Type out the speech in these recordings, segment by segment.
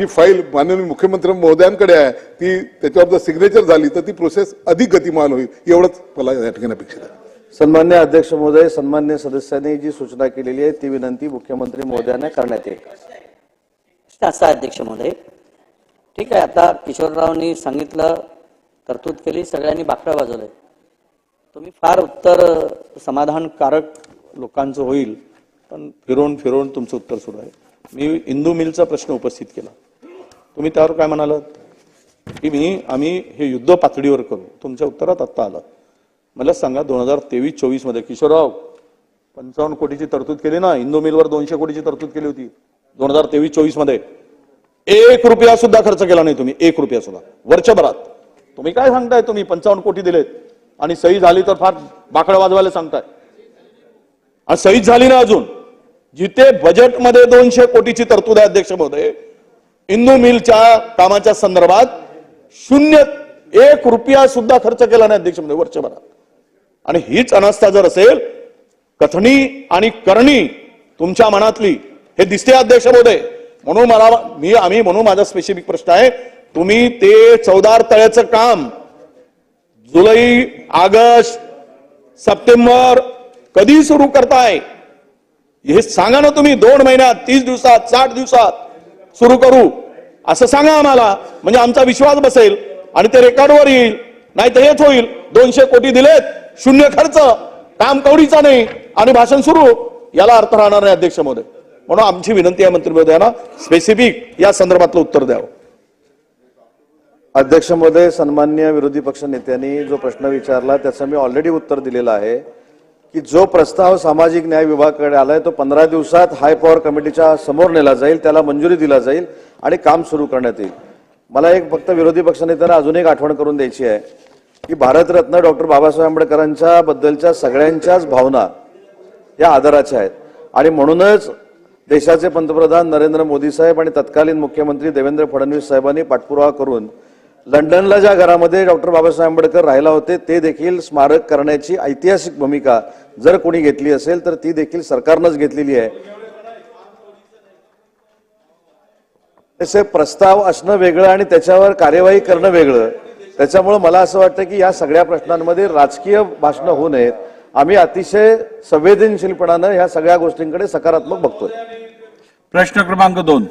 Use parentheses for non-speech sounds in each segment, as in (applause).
जी file माननीय मुख्यमंत्री महोदयांकडे आहे ती त्याच्यावर जर सिग्नेचर झाली तर ती प्रोसेस अधिक गतिमान होईल एवढंच मला या ठिकाणी अपेक्षित आहे. सन्मान्य अध्यक्ष महोदय सन्मान्य सदस्यांनी जी सूचना केलेली आहे ती विनंती मुख्यमंत्री महोदयांना करण्यात येईल. शास्त्र अध्यक्ष महोदय ठीक आहे आता किशोररावनी सांगितलं तरतूद केली सगळ्यांनी बाकडं वाजवलंय. तुम्ही फार उत्तर समाधानकारक लोकांचं होईल पण फिरवून फिरवून तुमचं उत्तर सुरू आहे. मी इंदू मिलचा प्रश्न उपस्थित केला. तुम्ही त्यावर काय म्हणालात? की मी आम्ही हे युद्ध पातळीवर करू. तुमच्या उत्तरात आत्ता आलं. मला सांगा दोन हजार तेवीस चोवीसमध्ये किशोरराव पंचावन्न कोटीची तरतूद केली ना? इंदो मिलवर दोनशे कोटीची तरतूद केली होती. दोन हजार तेवीस चोवीसमध्ये. एक रुपया सुद्धा खर्च केला नाही तुम्ही. एक रुपया सुद्धा. वर्षभरात तुम्ही काय सांगताय तुम्ही? पंचावन्न कोटी दिलेत. आणि सही झाली तर फार बाकडं वाजवायला सांगताय. आणि सहीच झाली ना अजून? जिथे बजेटमध्ये दोनशे कोटीची तरतूद आहे अध्यक्ष महोदय इंदू मिलच्या कामाच्या संदर्भात शून्य एक रुपया सुद्धा खर्च केला नाही अध्यक्ष म्हणजे वर्षभरात आणि हीच अनास्था जर असेल कथनी आणि करणी तुमच्या मनातली हे दिसते अध्यक्ष महोदय म्हणून मला मी आम्ही म्हणून माझा स्पेसिफिक प्रश्न आहे तुम्ही ते चौदार तळ्याचं काम जुलै ऑगस्ट सप्टेंबर कधी सुरू करताय? हे सांगा ना तुम्ही दोन महिन्यात तीस दिवसात साठ दिवसात. सुरू करू. असं सांगा आम्हाला. म्हणजे आमचा विश्वास बसेल आणि ते रेकॉर्डवर येईल. नाही तर हेच होईल. दोनशे कोटी दिलेत. शून्य खर्च. काम कवडीचा नाही. आणि भाषण सुरू. याला अर्थ राहणार नाही अध्यक्ष महोदय. म्हणून आमची विनंती आहे मंत्री महोदयांना स्पेसिफिक या संदर्भातलं उत्तर द्यावं. अध्यक्ष महोदय सन्मान्य विरोधी पक्ष नेत्यांनी जो प्रश्न विचारला त्याचं मी ऑलरेडी उत्तर दिलेलं आहे. की जो प्रस्ताव सामाजिक न्याय विभागाकडे आलाय तो पंधरा दिवसात हाय पॉवर कमिटीच्या समोर नेला जाईल त्याला मंजुरी दिला जाईल आणि काम सुरू करण्यात येईल. मला एक फक्त विरोधी पक्षनेत्यांना अजून एक आठवण करून द्यायची आहे की भारतरत्न डॉक्टर बाबासाहेब आंबेडकरांच्या बद्दलच्या सगळ्यांच्याच भावना या आदराच्या आहेत. आणि म्हणूनच देशाचे पंतप्रधान नरेंद्र मोदी साहेब आणि तत्कालीन मुख्यमंत्री देवेंद्र फडणवीस साहेबांनी पाठपुरावा करून लंडनला ज्या घरामध्ये डॉक्टर बाबासाहेब आंबेडकर राहिला होते ते देखील स्मारक करण्याची ऐतिहासिक भूमिका जर कोणी घेतली असेल तर ती देखील सरकारनंच घेतलेली आहे. तसे प्रस्ताव असणं वेगळं आणि त्याच्यावर कार्यवाही करणं वेगळं. त्याच्यामुळे मला असं वाटतं की या सगळ्या प्रश्नांमध्ये राजकीय भाषणं होऊ नयेत. आम्ही अतिशय संवेदनशीलपणानं ह्या सगळ्या गोष्टींकडे सकारात्मक बघतोय. प्रश्न क्रमांक दोन.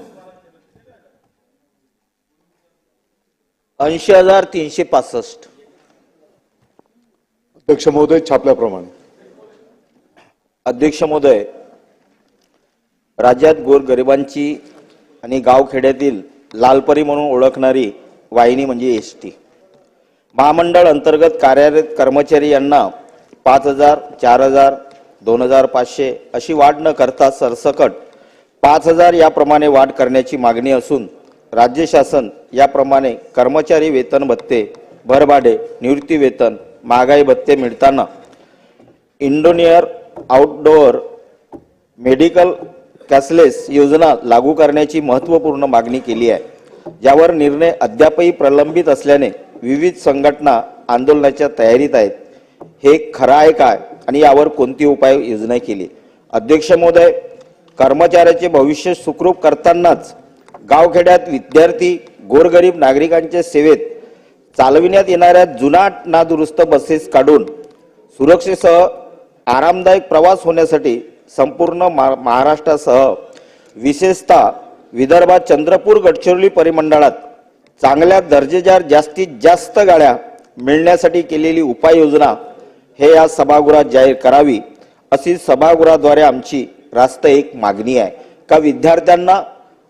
ऐंशी हजार तीनशे पासष्ट. अध्यक्ष महोदय छापल्याप्रमाणे. अध्यक्ष महोदय राज्यात गोरगरिबांची आणि गावखेड्यातील लालपरी म्हणून ओळखणारी वाहिनी म्हणजे एस टी. महामंडळ अंतर्गत कार्यरत कर्मचारी यांना पाच हजार चार हजार दोन हजार पाचशे अशी वाढ न करता सरसकट पाच हजार याप्रमाणे वाढ करण्याची मागणी असून राज्य शासन याप्रमाणे कर्मचारी वेतन भत्ते भरभाडे निवृत्ती वेतन महागाई भत्ते मिळताना इंडोनियर आउटडोअर मेडिकल कॅशलेस योजना लागू करण्याची महत्त्वपूर्ण मागणी केली आहे. ज्यावर निर्णय अद्यापही प्रलंबित असल्याने विविध संघटना आंदोलनाच्या तयारीत आहेत. हे खरं आहे काय? आणि यावर कोणती उपाय योजना केली? अध्यक्ष महोदय कर्मचाऱ्याचे भविष्य सुखरूप करतानाच गावखेड्यात विद्यार्थी गोरगरीब नागरिकांच्या सेवेत चालविण्यात येणाऱ्या जुनाट नादुरुस्त बसेस काढून सुरक्षेसह आरामदायक प्रवास होण्यासाठी संपूर्ण मा- महाराष्ट्रासह विशेषतः विदर्भात चंद्रपूर गडचिरोली परिमंडळात चांगल्या दर्जेदार जास्तीत जास्त गाड्या मिळण्यासाठी केलेली उपाययोजना हे या सभागृहात जाहीर करावी अशी सभागृहाद्वारे आमची रास्त एक मागणी आहे. का विद्यार्थ्यांना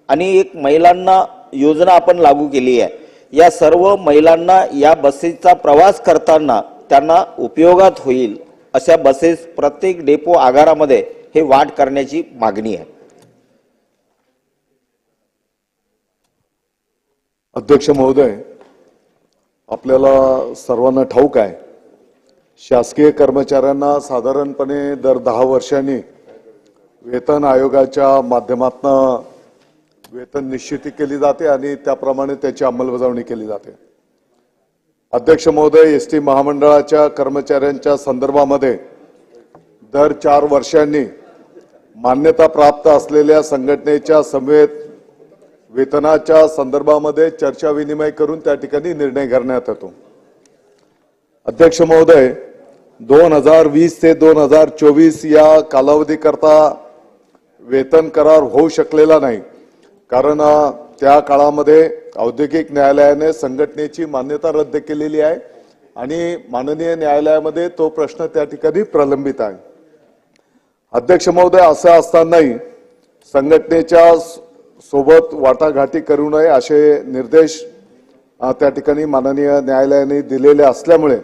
आणि एक महिलांना योजना आपण लागू केली आहे. या सर्व महिलांना या बसेसचा प्रवास करताना त्यांना उपयोगात होईल अशा बसेस प्रत्येक डेपो आगारामध्ये हे वाट करण्याची मागणी आहे. अध्यक्ष महोदय आपल्याला सर्वांना ठाऊक आहे शासकीय कर्मचाऱ्यांना साधारणपणे दर दहा वर्षांनी वेतन आयोगाच्या माध्यमातून वेतन निश्चिती केली जाते आणि त्याप्रमाणे त्याची अंमलबजावणी केली जाते. अध्यक्ष महोदय एस टी महामंडळाच्या कर्मचाऱ्यांच्या संदर्भामध्ये दर चार वर्षांनी मान्यता प्राप्त असलेल्या संघटनेच्या समवेत वेतनाच्या संदर्भामध्ये चर्चा विनिमय करून त्या ठिकाणी निर्णय करण्यात येतो. अध्यक्ष महोदय दोन हजार वीस ते दोन हजार चोवीस या कालावधीकरता वेतन करार होऊ शकलेला नाही. कारण त्या काळामध्ये औद्योगिक न्यायालयाने संघटनेची मान्यता रद्द केलेली आहे आणि माननीय न्यायालयामध्ये तो प्रश्न त्या ठिकाणी प्रलंबित आहे. अध्यक्ष महोदय असं असतानाही संघटनेच्या सोबत वाटाघाटी करू नये असे निर्देश त्या ठिकाणी माननीय न्यायालयाने दिलेले असल्यामुळे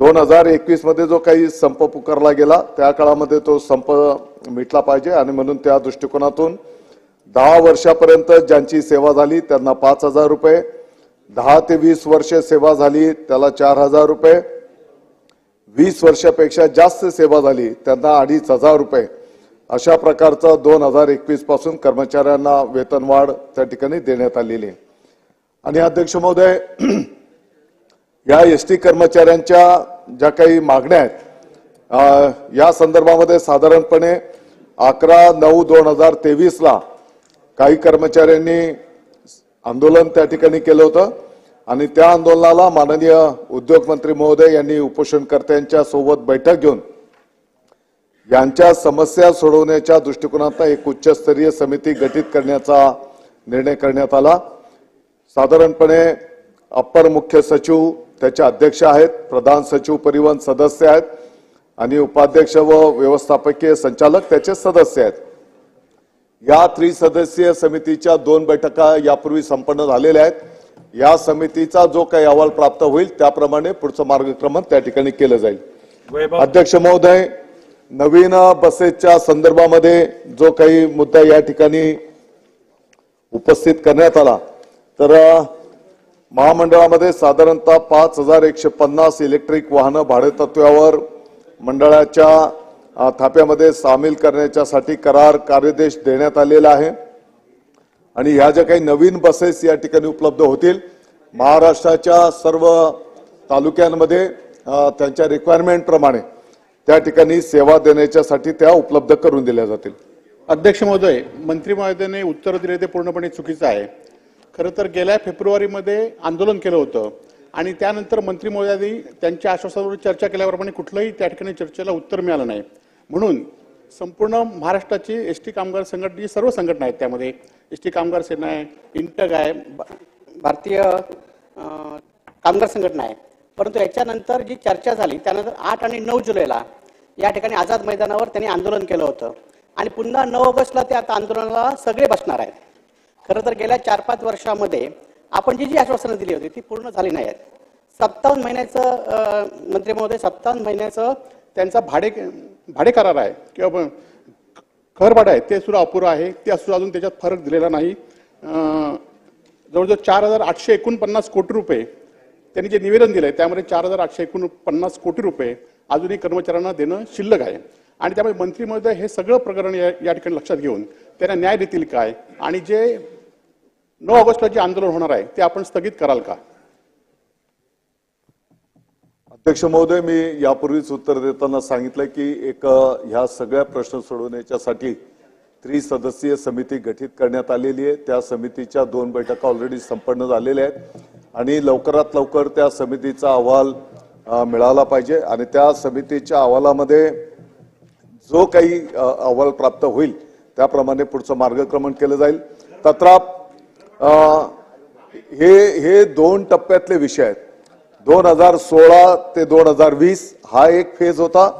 दोन हजार एकवीसमध्ये जो काही संप पुकारला गेला त्या काळामध्ये तो संप मिटला पाहिजे आणि म्हणून त्या दृष्टिकोनातून दहा वर्षापर्यंत ज्यांची सेवा झाली त्यांना पाच हजार रुपये. दहा ते वीस वर्ष सेवा झाली त्याला चार हजार रुपये. वीस वर्षापेक्षा जास्त सेवा झाली त्यांना अडीच हजार रुपये. अशा प्रकारचं दोन हजार एकवीसपासून कर्मचाऱ्यांना वेतनवाढ त्या ठिकाणी देण्यात आलेली आहे. आणि अध्यक्ष महोदय (clears throat) या एस टी कर्मचाऱ्यांच्या ज्या काही मागण्या आहेत या संदर्भामध्ये साधारणपणे अकरा नऊ दोन हजार तेवीसला काही कर्मचाऱ्यांनी आंदोलन त्या ठिकाणी केलं होतं. आणि त्या आंदोलनाला माननीय उद्योगमंत्री महोदय यांनी उपोषणकर्त्यांच्या सोबत बैठक घेऊन यांच्या समस्या सोडवण्याच्या दृष्टिकोनातून एक उच्चस्तरीय समिती गठीत करण्याचा निर्णय करण्यात आला. साधारणपणे अप्पर मुख्य सचिव त्याचे अध्यक्ष आहेत प्रधान सचिव परिवहन सदस्य आहेत आणि उपाध्यक्ष व व्यवस्थापकीय संचालक त्याचे सदस्य आहेत. या त्रिसदस्यीय समितीच्या दोन बैठका यापूर्वी संपन्न झालेल्या आहेत. या समितीचा जो काही अहवाल प्राप्त होईल त्याप्रमाणे पुढचं मार्गक्रमण त्या ठिकाणी केलं जाईल. अध्यक्ष महोदय नवीन बसेसच्या संदर्भामध्ये जो काही मुद्दा या ठिकाणी उपस्थित करण्यात आला तर महामंडळामध्ये साधारणतः पाच हजार एकशे पन्नास इलेक्ट्रिक वाहनं भाडेतत्वावर मंडळाच्या थाप्यामध्ये सामील करण्याच्यासाठी करार कार्यदेश देण्यात आलेला आहे. आणि ह्या ज्या काही नवीन बसेस या ठिकाणी उपलब्ध होतील महाराष्ट्राच्या सर्व तालुक्यांमध्ये त्यांच्या रिक्वायरमेंटप्रमाणे त्या ठिकाणी सेवा देण्याच्यासाठी त्या उपलब्ध करून दिल्या जातील. अध्यक्ष महोदय मंत्री महोदयाने उत्तर दिले ते पूर्णपणे चुकीचं आहे. खरं तर गेल्या फेब्रुवारीमध्ये आंदोलन केलं होतं आणि त्यानंतर मंत्री महोदयांनी त्यांच्या आश्वासनावर चर्चा केल्याप्रमाणे कुठलंही त्या ठिकाणी चर्चेला उत्तर मिळालं नाही. म्हणून संपूर्ण महाराष्ट्राची एस टी कामगार संघटना सर्व संघटना आहेत त्यामध्ये. एस टी कामगार सेना आहे इंटक आहे भारतीय कामगार संघटना आहे. परंतु याच्यानंतर जी चर्चा झाली त्यानंतर आठ आणि नऊ जुलैला या ठिकाणी आझाद मैदानावर त्यांनी आंदोलन केलं होतं. आणि पुन्हा नऊ ऑगस्टला ते आता आंदोलनाला सगळे बसणार आहेत. खरं तर गेल्या चार पाच वर्षामध्ये आपण जी जी आश्वासनं दिली होती ती पूर्ण झाली नाही आहेत सत्तावन्न महिन्याचं मंत्री महोदय सत्तावन्न महिन्याचं त्यांचा भाडे भाडे करार आहे किंवा घरभाडं भाडं आहे ते सुद्धा अपुरं आहे. ते सुद्धा अजून त्याच्यात फरक दिलेला नाही. जवळजवळ चार हजार आठशे एकोणपन्नास कोटी रुपये त्यांनी जे निवेदन दिलं आहे त्यामध्ये चार हजार आठशे एकोणपन्नास कोटी रुपये अजूनही कर्मचाऱ्यांना देणं शिल्लक आहे. आणि त्यामुळे मंत्रिमंडळ हे सगळं प्रकरण या या ठिकाणी लक्षात घेऊन त्यांना न्याय देतील काय? आणि जे नऊ ऑगस्टला जे आंदोलन होणार आहे ते आपण स्थगित कराल का? अध्यक्ष महोदय मी यापूर्वीच उत्तर देताना सांगितलं की एक ह्या सगळ्या प्रश्न सोडवण्याच्यासाठी त्रिसदस्यीय समिती गठीत करण्यात आलेली आहे. त्या समितीच्या दोन बैठका ऑलरेडी संपन्न झालेल्या आहेत आणि लवकरात लवकर त्या समितीचा अहवाल मिळाला पाहिजे आणि त्या समितीच्या अहवालामध्ये जो काही अहवाल प्राप्त होईल त्याप्रमाणे पुढचं मार्गक्रमण केलं जाईल. तत्राप हे हे दोन टप्प्यातले विषय आहेत. दोन हजार सोळा ते दोन हजार वीस हा एक फेज होता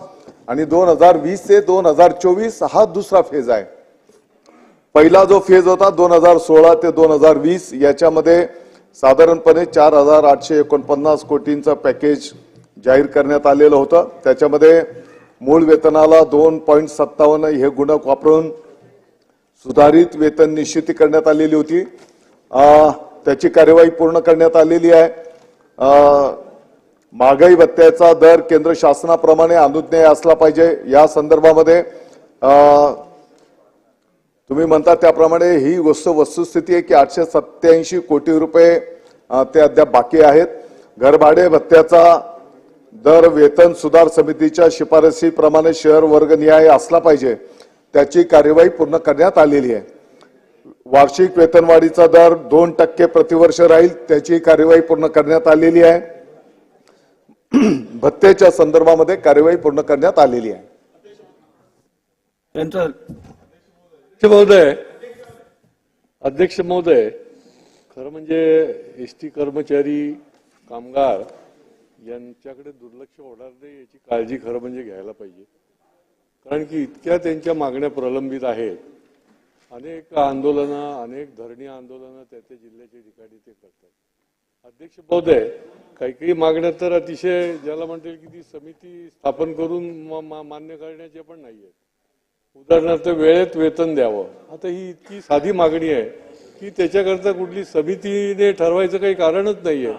आणि दोन हजार वीस ते दोन हजार चोवीस हा दुसरा फेज आहे. पहिला जो फेज होता दोन हजार सोळा ते दोन हजार वीस याच्यामध्ये साधारणपणे चार हजार आठशे एकोणपन्नास कोटींचं पॅकेज जाहीर करण्यात आलेलं होतं. त्याच्यामध्ये मूळ वेतनाला दोन पॉईंट सत्तावन्न हे गुणक वापरून सुधारित वेतन निश्चिती करण्यात आलेली होती. त्याची कार्यवाही पूर्ण करण्यात आलेली आहे. महागाई भत्त्याचा दर केंद्र शासनाप्रमाणे अनुज्ञेय असला पाहिजे. या संदर्भामध्ये तुम्ही म्हणता त्याप्रमाणे ही गोष्ट वस्तुस्थिती आहे की आठशे सत्याऐंशी कोटी रुपये ते अद्याप बाकी आहेत. घरभाडे भत्त्याचा दर वेतन सुधार समितीच्या शिफारसीप्रमाणे शहर वर्ग न्याय असला पाहिजे. त्याची कार्यवाही पूर्ण करण्यात आलेली आहे. वार्षिक वेतनवाढीचा दर दोन टक्के प्रतिवर्ष राहील त्याची कार्यवाही पूर्ण करण्यात आलेली आहे. भत्तेच्या संदर्भामध्ये कार्यवाही पूर्ण करण्यात आलेली आहे. महोदय अध्यक्ष महोदय खरं म्हणजे एस टी कर्मचारी कामगार यांच्याकडे दुर्लक्ष होणार नाही याची काळजी खरं म्हणजे घ्यायला पाहिजे. कारण की इतक्या त्यांच्या मागण्या प्रलंबित आहेत. अनेक आंदोलनं अनेक धरणी आंदोलनं त्या त्या जिल्ह्याच्या ठिकाणी ते करतात. अध्यक्ष महोदय काही काही मागण्या तर अतिशय ज्याला म्हणता येईल की ती समिती स्थापन करून मा- मा- मान्य करण्याच्या पण नाही आहेत उदाहरणार्थ वेळेत वेतन द्यावं. आता ही इतकी साधी मागणी आहे की त्याच्याकरता कुठली समितीने ठरवायचं काही कारणच नाहीये.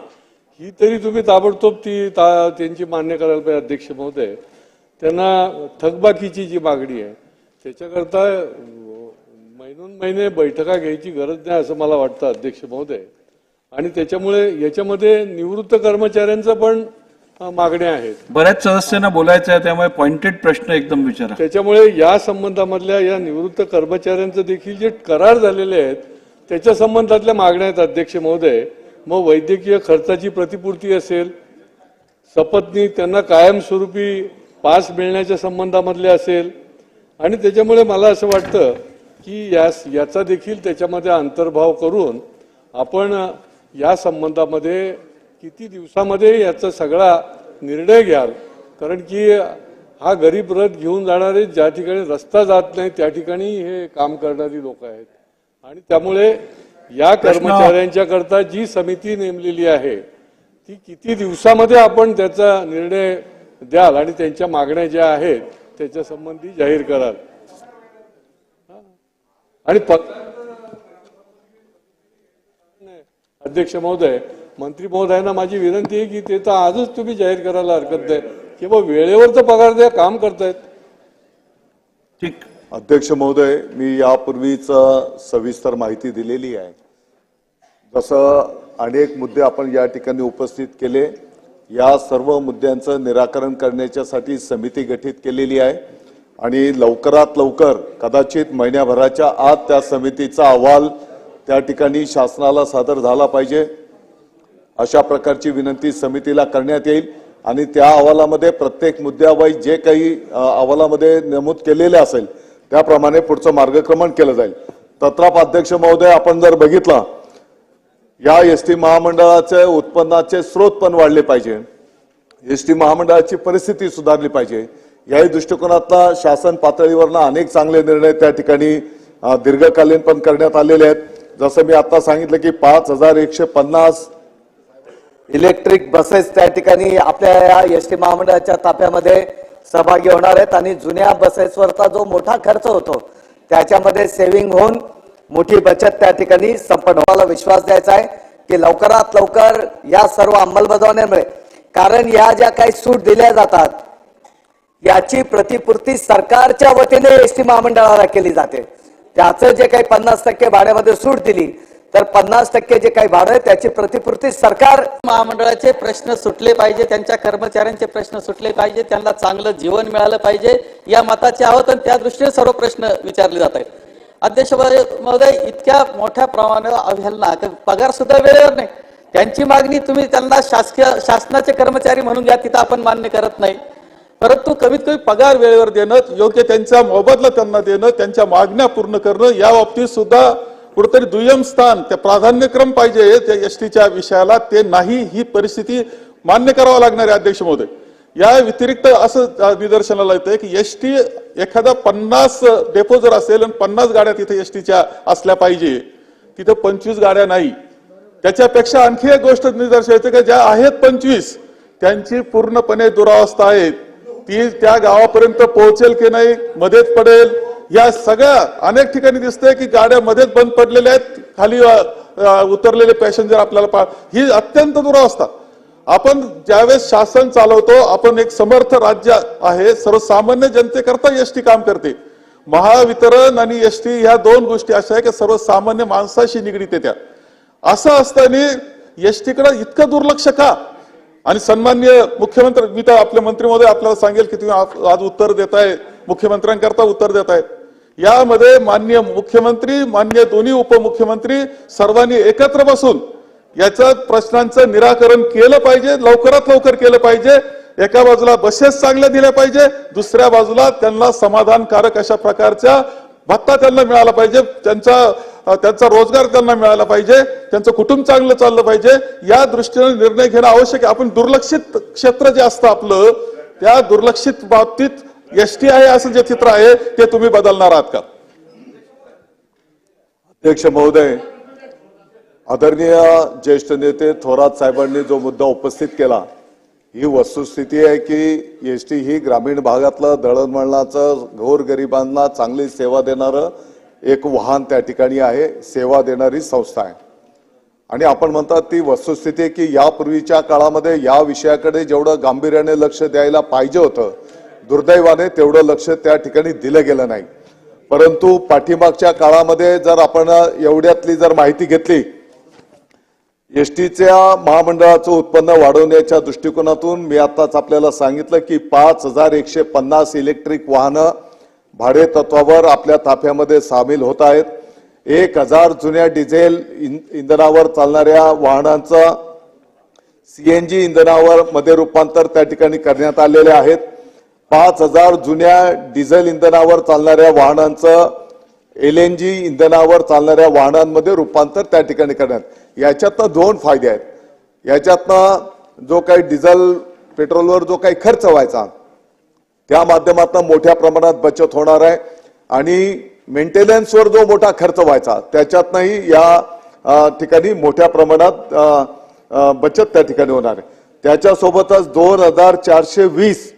ही तरी तुम्ही ताबडतोब ती ता त्यांची मान्य करायला पाहिजे अध्यक्ष महोदय. त्यांना थकबाकीची जी मागणी आहे त्याच्याकरता महिनोन महिने बैठका घ्यायची गरज नाही असं मला वाटतं अध्यक्ष महोदय. आणि त्याच्यामुळे याच्यामध्ये निवृत्त कर्मचाऱ्यांचं पण मागण्या आहेत. बऱ्याच सदस्यांना बोलायचं आहे त्यामुळे पॉइंटेड प्रश्न एकदम विचारा. त्याच्यामुळे या संबंधामधल्या या निवृत्त कर्मचाऱ्यांचं देखील जे करार झालेले आहेत त्याच्या संबंधातल्या मागण्या आहेत अध्यक्ष महोदय. मग वैद्यकीय खर्चाची प्रतिपूर्ती असेल सपत्नी त्यांना कायमस्वरूपी पास मिळण्याच्या संबंधामधले असेल. आणि त्याच्यामुळे मला असं वाटतं की या याचा देखील त्याच्यामध्ये अंतर्भाव करून आपण या संबंधामध्ये किती दिवसामध्ये याचा सगळा निर्णय घ्याल कारण की हा गरीब रथ घेऊन जाणारे ज्या ठिकाणी रस्ता जात नाही त्या ठिकाणी हे काम करणारी लोक आहेत आणि त्यामुळे या कर्मचाऱ्यांच्या करता जी समिती नेमलेली आहे ती किती दिवसामध्ये आपण त्याचा निर्णय द्याल आणि त्यांच्या मागण्या ज्या आहेत त्याच्या संबंधी जाहीर कराल. आणि प- अध्यक्ष महोदय मंत्री महोदयांना माझी विनंती आहे की ते तर आजच तुम्ही जाहीर करायला हरकत नाही. किंवा वेळेवर तर पगार द्या काम करतायत. ठीक. अध्यक्ष महोदय मी यापूर्वीच सविस्तर माहिती दिलेली आहे. जसं अनेक मुद्दे आपण या ठिकाणी उपस्थित केले या सर्व मुद्द्यांचं निराकरण करण्याच्यासाठी समिती गठीत केलेली आहे. आणि लवकरात लवकर कदाचित महिन्याभराच्या आत त्या समितीचा अहवाल त्या ठिकाणी शासनाला सादर झाला पाहिजे. अशा प्रकारची विनंती समितीला करण्यात येईल. आणि त्या अहवालामध्ये प्रत्येक मुद्द्यावाईज जे काही अहवालामध्ये नमूद केलेले असेल त्याप्रमाणे पुढचं मार्गक्रमण केलं जाईल. तत्राप अध्यक्ष महोदय आपण जर बघितला या एस टी महामंडळाचे उत्पन्नाचे स्रोत पण वाढले पाहिजे. एस टी महामंडळाची परिस्थिती सुधारली पाहिजे. याही दृष्टिकोनातला शासन पातळीवरनं अनेक चांगले निर्णय त्या ठिकाणी दीर्घकालीन पण करण्यात आलेले आहेत. जसं मी आता सांगितलं की पाच हजार एकशे पन्नास इलेक्ट्रिक बसेस त्या ठिकाणी आपल्या या एस टी महामंडळाच्या ताफ्यामध्ये सहभागी होणार आहेत आणि जुन्या बसेसवरचा जो मोठा खर्च होतो त्याच्यामध्ये सेव्हिंग होऊन मोठी बचत त्या ठिकाणी संपन्न व्हायला विश्वास द्यायचा आहे की लवकरात लवकर या सर्व अंमलबजावणीमुळे कारण या ज्या काही सूट दिल्या जातात याची प्रतिपूर्ती सरकारच्या वतीने एस टी महामंडळाला केली जाते. त्याचं जे काही पन्नास टक्के भाड्यामध्ये सूट दिली तर पन्नास टक्के जे काही भाडं आहे त्याची प्रतिपूर्ती सरकार महामंडळाचे प्रश्न सुटले पाहिजे त्यांच्या कर्मचाऱ्यांचे प्रश्न सुटले पाहिजे त्यांना चांगलं जीवन मिळालं पाहिजे या मताचे आहोत आणि त्या दृष्टीने सर्व प्रश्न विचारले जात आहेत. अध्यक्ष महोदय इतक्या मोठ्या प्रमाणावर अवहेलना तर पगार सुद्धा वेळेवर नाही. त्यांची मागणी तुम्ही त्यांना शासकीय शासनाचे कर्मचारी म्हणून घ्या तिथं आपण मान्य करत नाही. परंतु कमीत कमी पगार वेळेवर देणं योग्य त्यांचा मोबदला त्यांना देणं त्यांच्या मागण्या पूर्ण करणं या बाबतीत सुद्धा कुठेतरी दुय्यम स्थान त्या प्राधान्यक्रम पाहिजे त्या एस टीच्या विषयाला ते नाही ही परिस्थिती मान्य करावं लागणार आहे अध्यक्ष महोदय. या व्यतिरिक्त असं निदर्शनाला येतंय की एस टी एखादा पन्नास डेपो जर असेल आणि पन्नास गाड्या तिथे एस टीच्या असल्या पाहिजे तिथे पंचवीस गाड्या नाही. त्याच्यापेक्षा आणखी एक गोष्ट निदर्शन येते की ज्या आहेत पंचवीस त्यांची पूर्णपणे दुरावस्था आहे ती त्या गावापर्यंत पोहोचेल की नाही मध्येच पडेल या सगळ्या अनेक ठिकाणी दिसतंय की गाड्या मध्येच बंद पडलेल्या आहेत खाली उतरलेले पॅसेंजर आपल्याला पा ही अत्यंत दुरावस्था. आपण ज्यावेळेस शासन चालवतो आपण एक समर्थ राज्य आहे सर्वसामान्य जनतेकरता एस टी काम करते. महावितरण आणि एस टी ह्या दोन गोष्टी अशा आहे की सर्वसामान्य माणसाशी निगडीत आहे त्या असं असताना एसकडे इतकं दुर्लक्ष का? आणि सन्मान्य मुख्यमंत्री मी तर आपले मंत्री महोदय आपल्याला सांगेल की तुम्ही आज उत्तर देताय मुख्यमंत्र्यांकरता उत्तर देताय यामध्ये मान्य मुख्यमंत्री मान्य दोन्ही उपमुख्यमंत्री सर्वांनी एकत्र बसून याच्या प्रश्नांचं निराकरण केलं पाहिजे लवकरात लवकर केलं पाहिजे. एका बाजूला बसेस चांगल्या दिल्या पाहिजे दुसऱ्या बाजूला त्यांना समाधानकारक अशा प्रकारच्या भत्ता त्यांना मिळाला पाहिजे त्यांचा त्यांचा रोजगार त्यांना मिळाला पाहिजे त्यांचं कुटुंब चांगलं चाललं पाहिजे या दृष्टीने निर्णय घेणं आवश्यक आहे. आपण दुर्लक्षित क्षेत्र जे असतं आपलं त्या दुर्लक्षित बाबतीत एसटी आहे असं जे चित्र आहे ते तुम्ही बदलणार आहात का? अध्यक्ष महोदय आदरणीय ज्येष्ठ नेते थोरात साहेबांनी जो मुद्दा उपस्थित केला ही वस्तुस्थिती आहे की एस टी ही ग्रामीण भागातलं दळणवळणाचं घोर गरिबांना चांगली सेवा देणारं एक वाहन त्या ठिकाणी आहे सेवा देणारी संस्था आहे. आणि आपण म्हणतात ती वस्तुस्थिती आहे की यापूर्वीच्या काळामध्ये या विषयाकडे जेवढं गांभीर्याने लक्ष द्यायला पाहिजे होतं दुर्दैवाने तेवढं लक्ष त्या ठिकाणी दिलं गेलं नाही. परंतु पाठीमागच्या काळामध्ये जर आपण एवढ्यातली जर माहिती घेतली एसटीच्या महामंडळाचं उत्पन्न वाढवण्याच्या दृष्टिकोनातून मी आताच आपल्याला सांगितलं की पाच हजार एकशे पन्नास इलेक्ट्रिक वाहनं भाडे तत्वावर आपल्या ताफ्यामध्ये सामील होत आहेत. एक हजार जुन्या डिझेल इंधनावर चालणाऱ्या वाहनांचं सीएनजी इंधनावर मध्ये रूपांतर त्या ठिकाणी करण्यात आलेले आहेत. पाच हजार जुन्या डिझेल इंधनावर चालणाऱ्या वाहनांचं एल एन जी इंधनावर चालणाऱ्या वाहनांमध्ये रूपांतर त्या ठिकाणी करण्यात याच्यातनं दोन फायदे आहेत. याच्यातनं जो काही डिझेल पेट्रोलवर जो काही खर्च व्हायचा त्या माध्यमातून मोठ्या प्रमाणात बचत होणार आहे आणि मेंटेनन्सवर जो मोठा खर्च व्हायचा त्याच्यातनंही या ठिकाणी मोठ्या प्रमाणात बचत त्या ठिकाणी होणार आहे. त्याच्यासोबतच दोन हजार चारशे वीस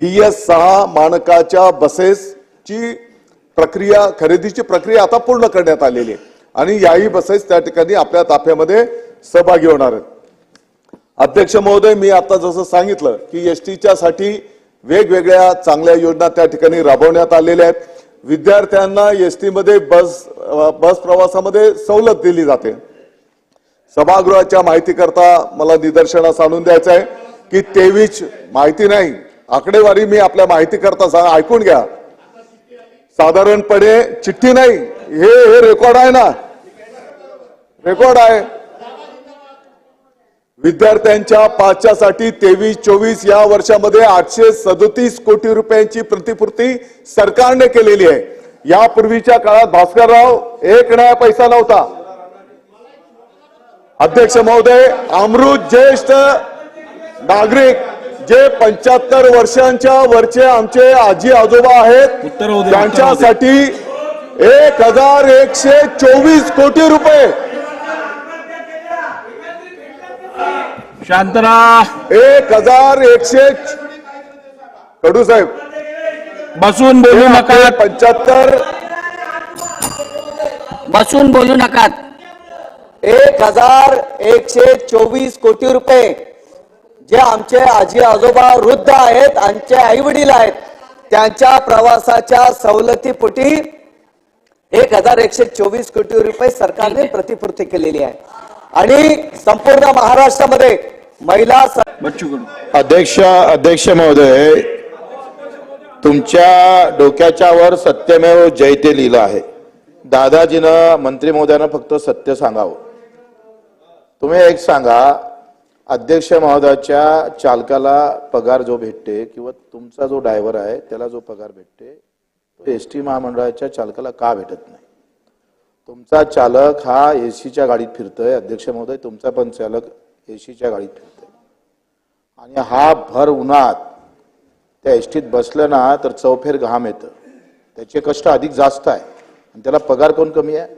बी एस सहा मानकाच्या बसेसची प्रक्रिया खरेदीची प्रक्रिया आता पूर्ण करण्यात आलेली आहे. आणि याही बसेस त्या ठिकाणी आपल्या ताफ्यामध्ये सहभागी होणार आहेत. अध्यक्ष महोदय मी आता जसं सांगितलं की एस टीच्या साठी वेगवेगळ्या चांगल्या योजना त्या ठिकाणी राबवण्यात आलेल्या आहेत. विद्यार्थ्यांना एसमध्ये बस बस प्रवासामध्ये सवलत दिली जाते. सभागृहाच्या माहितीकरता मला निदर्शनास आणून द्यायचं आहे की तेवीस माहिती नाही आकडेवारी मी आपल्या माहितीकरता सांग ऐकून घ्या. साधारणपणे चिठ्ठी नाही हे हे रेकॉर्ड आहे ना. रेकॉर्ड आहे. विद्यार्थ्यांच्या पाचच्यासाठी तेवीस चोवीस या वर्षामध्ये आठशे सदोतीस कोटी रुपयांची प्रतिपूर्ती सरकारने केलेली आहे. यापूर्वीच्या काळात भास्करराव एक नया पैसा नव्हता. अध्यक्ष महोदय अमृत ज्येष्ठ नागरिक जे पंच्याहत्तर वर्षांच्या वरचे आमचे आजी आजोबा आहेत त्यांच्यासाठी एक हजार एकशे चोवीस कोटी रुपये शांत राहा. एक हजार एकशे कडू साहेब. बसून बोलू नका. पंच्याहत्तर. बसून बोलू नका. एक हजार एकशे चोवीस कोटी रुपये जे आमचे आजी आजोबा वृद्ध आहेत आमचे आई वडील आहेत त्यांच्या प्रवासाच्या सवलतीपोटी एक हजार एकशे चोवीस कोटी रुपये सरकारने प्रतिपूर्ती केलेली आहे. आणि संपूर्ण महाराष्ट्रामध्ये महिला अध्यक्ष अध्यक्ष महोदय तुमच्या डोक्याच्या वर सत्यमेव जयते लिहिलं आहे. दादाजीनं मंत्री महोदयानं फक्त सत्य सांगावं. तुम्ही एक सांगा अध्यक्ष महोदयाच्या चालकाला पगार जो भेटते किंवा तुमचा जो ड्रायव्हर आहे त्याला जो पगार भेटते तो एस टी महामंडळाच्या चालकाला का भेटत नाही? तुमचा चालक हा एसीच्या गाडीत फिरतोय. अध्यक्ष महोदय तुमचा पण चालक एसीच्या गाडीत फिरतोय. आणि हा भर उन्हात त्या एसटीत बसलं ना तर चौफेर घाम येतं. त्याचे कष्ट अधिक जास्त आहे. आणि त्याला पगार कोण कमी आहे?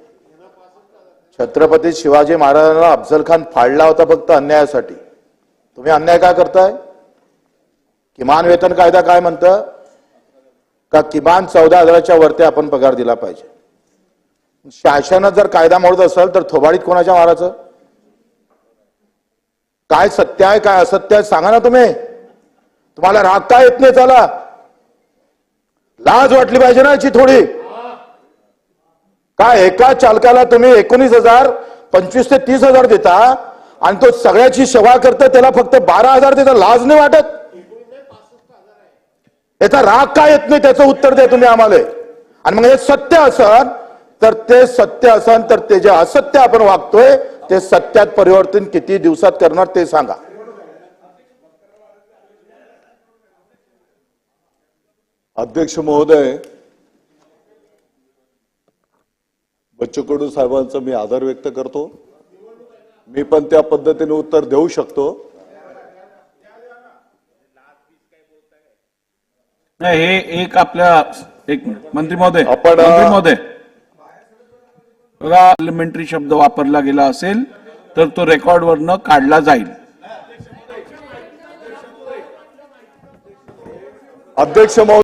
छत्रपती शिवाजी महाराजांना अफजल खान फाडला होता फक्त अन्यायासाठी. तुम्ही अन्याय का करताय? किमान वेतन कायदा काय म्हणतं? का किमान चौदा हजाराच्या वरती आपण पगार दिला पाहिजे? शासनात जर कायदा मोडत असेल तर थोबाडीत कोणाच्या मारायचं काय सत्य आहे काय असत्य आहे सांगा ना तुम्ही. तुम्हाला राग काय येत नाही चला. लाज वाटली पाहिजे ना याची थोडी. काय एका चालकाला तुम्ही एकोणीस हजार पंचवीस ते तीस हजार देता आणि तो सगळ्याची सेवा करतो त्याला फक्त बारा हजार देता. लाज नाही वाटत? याचा राग काय येत नाही? त्याचं उत्तर द्या तुम्ही आम्हाला. आणि मग हे सत्य असं तर ते सत्य असन तर ते जे असत्य आपण वागतोय ते सत्यात परिवर्तन किती दिवसात करणार ते सांगा. अध्यक्ष महोदय बच्चू कडू साहेबांचा मी आदर व्यक्त करतो. मी पण त्या पद्धतीने उत्तर देऊ शकतो. नाही हे एक आपल्या एक मिनिट. मंत्री महोदय आपण, महोदय. पार्लमेंटरी शब्द वापरला गेला असेल तर तो रेकॉर्ड वरनं काढला जाईल. अध्यक्ष